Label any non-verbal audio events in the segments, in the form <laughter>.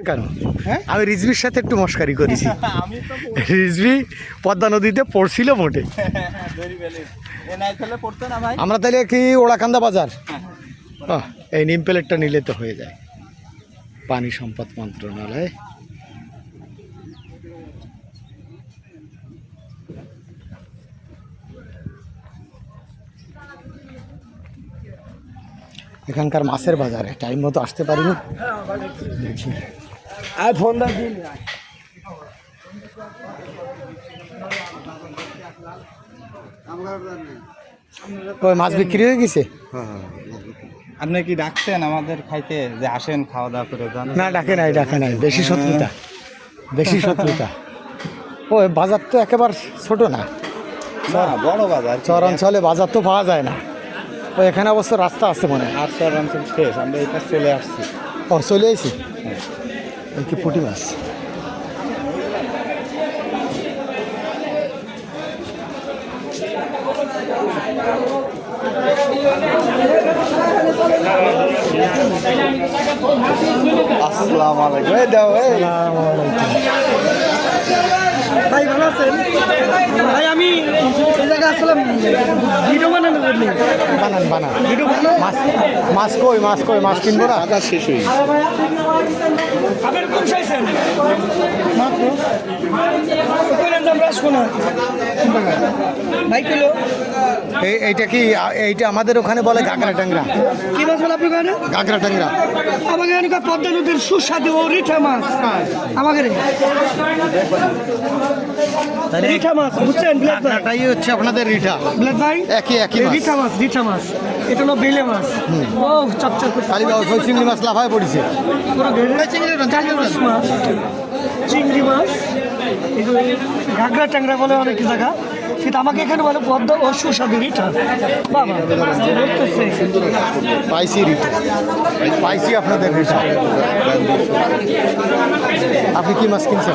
কেন? হ্যাঁ? আমি রিজভির সাথে একটু মস্কারি করেছি। <laughs> রিজভি পদ্মা নদীতে পড়ছিল মোটে <laughs> আমরা তাহলে কি ওড়াকান্দা বাজার? আহ, এই নিম প্লেটটা নিলে তো হয়ে যায়। পানি সম্পদ মন্ত্রণালয়। এখানকার মাছের বাজারে টাইম মতো আসতে পারিনি। দেখি। আর ফোন দিন ওই মাছ বিক্রি হয়ে গেছে? আপনি কি ডাকছেন আমাদের খাইতে? যে আসেন খাওয়া দাওয়া করে যান না ডাকে নাই ডাকে নাই। বেশি শত্রুতা বেশি শত্রুতা। ও বাজার তো একেবারে ছোট না। না বড় বাজার। চর অঞ্চলে বাজার তো পাওয়া যায় না। ও এখানে অবশ্য রাস্তা আছে মনে হয়। আর চর অঞ্চল শেষ আমরা এটা চলে আসছি। ও চলে এসি এই কি পুঁটি মাছ। আসসালামু আলাইকুম। এই দাও এই। ভাই ভালো আছেন ভাই আমি ভিডিও বানানোর জন্য। বানান বানান। মাছ মাছ কই মাছ কই মাছ কিনবো না? বাজার শেষ হয়ে আপনার কোন চাইছেন মাত্র। এইটা কি এইটা আমাদের ওখানে বলে গাগরা ট্যাংরা। কি মাছ বলে আপনি কেন গাগরা ট্যাংরা। আমাকে এখানে পদ্মা নদীর সুস্বাদু ও রিঠা মাছ। আমাকে রে। রিঠা মাছ বুঝছেন গাগরাটাই হচ্ছে আপনাদের রিঠা। বিলাত ভাই? একই একই রিঠা মাছ রিঠা মাছ। এটা হলো বেলে মাছ। ও চকচক। করছে খালি ওই চিংড়ি মাছ লাফায় পড়েছে। পুরো চিংড়ি মাছ ঘাগরা ট্যাংরা বলে অনেক জায়গা। কিন্তু আমাকে এখানে বলে পদ্ম ও সুস্বাদু আপনাদের আপনি কি মাছ কিনছেন?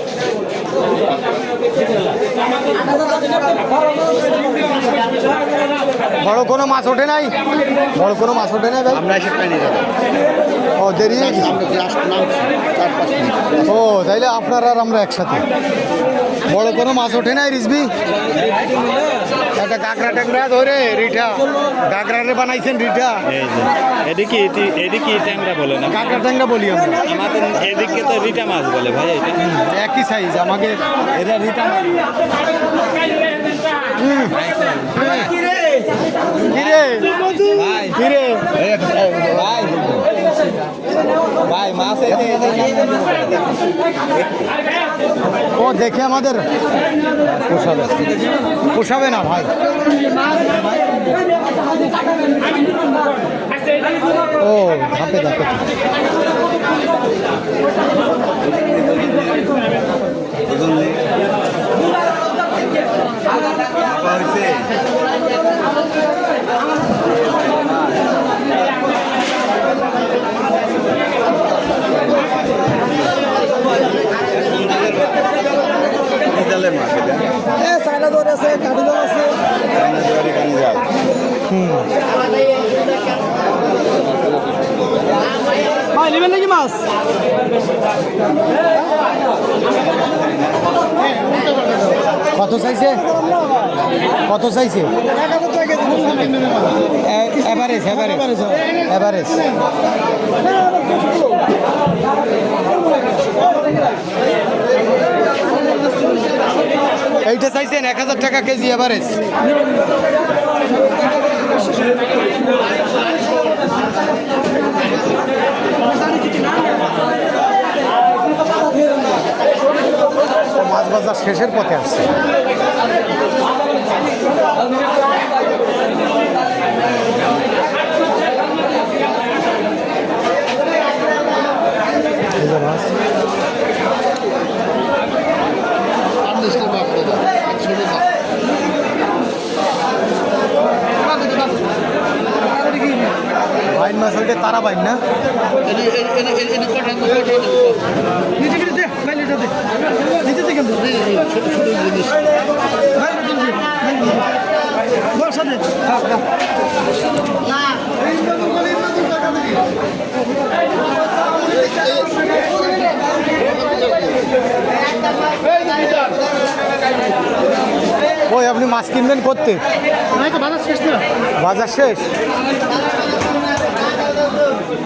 বড় কোনো মাছ ওঠে নাই? বড় কোনো মাছ ওঠে নাই ভাই? আমরা এসে পাইনি ও দেরি ও তাইলে আপনারা আর আমরা একসাথে। বড় কোনো মাছ ওঠে নাই রিসবি একটা কাঁকড়া টাকড়া ধরে রিঠা কাঁকড়ারে বানাইছেন রিঠা এই যে এদিকে এটি- এদিকে ট্যাংরা বলে না কাঁকড়া ট্যাংরা বলি আমরা আমাদের এদিকে তো রিটা মাছ বলে ভাই এটা একই সাইজ আমাকে এটা রিটা মাছ ভাই মাছ ও দেখে আমাদের পোষাবে। পোষাবে না ভাই। ও ধাপে ধাপে। জালের মাছ এটা হ্যাঁ চায়না দর আছে কাঠি দর আছে। কানি জাল ভাই নেবেন নাকি মাছ? কত চাইছে? কত চাইছে? KG average average. এভারেজ। এইটা চাইছেন এক হাজার টাকা কেজি এভারেজ মাছ বাজার শেষের পথে আসছে। বাইন মাছ ওইটা তারা বাইন না হ্যাঁ হ্যাঁ ওই আপনি মাছ কিনবেন করতে বাজার শেষ না বাজার শেষ